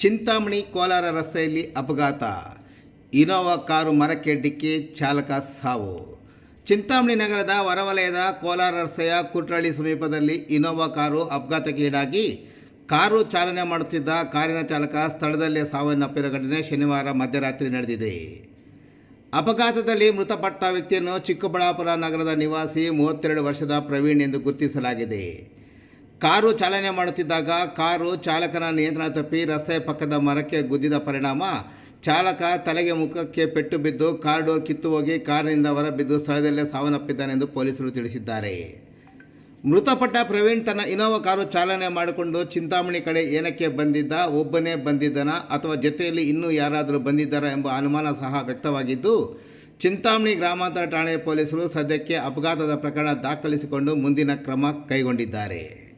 ಚಿಂತಾಮಣಿ ಕೋಲಾರ ರಸ್ತೆಯಲ್ಲಿ ಅಪಘಾತ. Innova car ಮರಕ್ಕೆ ಡಿಕ್ಕಿ, ಚಾಲಕ ಸಾವು. ಚಿಂತಾಮಣಿ ನಗರದ ಹೊರವಲಯದ ಕೋಲಾರ ರಸ್ತೆಯ ಕುಟ್ರಳ್ಳಿ ಸಮೀಪದಲ್ಲಿ ಇನೋವಾ ಕಾರು ಅಪಘಾತಕ್ಕೀಡಾಗಿ ಕಾರು ಚಾಲನೆ ಮಾಡುತ್ತಿದ್ದ ಕಾರಿನ ಚಾಲಕ ಸ್ಥಳದಲ್ಲೇ ಸಾವನ್ನಪ್ಪಿರುವ ಘಟನೆ ಶನಿವಾರ ಮಧ್ಯರಾತ್ರಿ ನಡೆದಿದೆ. ಅಪಘಾತದಲ್ಲಿ ಮೃತಪಟ್ಟ ವ್ಯಕ್ತಿಯನ್ನು ಚಿಕ್ಕಬಳ್ಳಾಪುರ ನಗರದ ನಿವಾಸಿ ಮೂವತ್ತೆರಡು ವರ್ಷದ ಪ್ರವೀಣ್ ಎಂದು ಗುರುತಿಸಲಾಗಿದೆ. ಕಾರು ಚಾಲನೆ ಮಾಡುತ್ತಿದ್ದಾಗ ಕಾರು ಚಾಲಕನ ನಿಯಂತ್ರಣ ತಪ್ಪಿ ರಸ್ತೆಯ ಪಕ್ಕದ ಮರಕ್ಕೆ ಗುದ್ದಿದ ಪರಿಣಾಮ. ಚಾಲಕ ತಲೆಗೆ ಮುಖಕ್ಕೆ ಪೆಟ್ಟು ಬಿದ್ದು ಕಾರ್ ಡೋರ್ ಕಿತ್ತು ಹೋಗಿ ಕಾರಿನಿಂದ ಹೊರಬಿದ್ದು ಸ್ಥಳದಲ್ಲೇ ಸಾವನ್ನಪ್ಪಿದ್ದಾನೆಂದು ಪೊಲೀಸರು ತಿಳಿಸಿದ್ದಾರೆ. ಮೃತಪಟ್ಟ ಪ್ರವೀಣ್ ತನ್ನ ಇನೋವಾ ಕಾರು ಚಾಲನೆ ಮಾಡಿಕೊಂಡು ಚಿಂತಾಮಣಿ ಕಡೆ ಏನಕ್ಕೆ ಬಂದಿದ್ದ, ಒಬ್ಬನೇ ಬಂದಿದ್ದನ ಅಥವಾ ಜೊತೆಯಲ್ಲಿ ಇನ್ನೂ ಯಾರಾದರೂ ಬಂದಿದ್ದಾರಾ ಎಂಬ ಅನುಮಾನ ಸಹ ವ್ಯಕ್ತವಾಗಿದ್ದು, ಚಿಂತಾಮಣಿ ಗ್ರಾಮಾಂತರ ಠಾಣೆ ಪೊಲೀಸರು ಸದ್ಯಕ್ಕೆ ಅಪಘಾತದ ಪ್ರಕರಣ ದಾಖಲಿಸಿಕೊಂಡು ಮುಂದಿನ ಕ್ರಮ ಕೈಗೊಂಡಿದ್ದಾರೆ.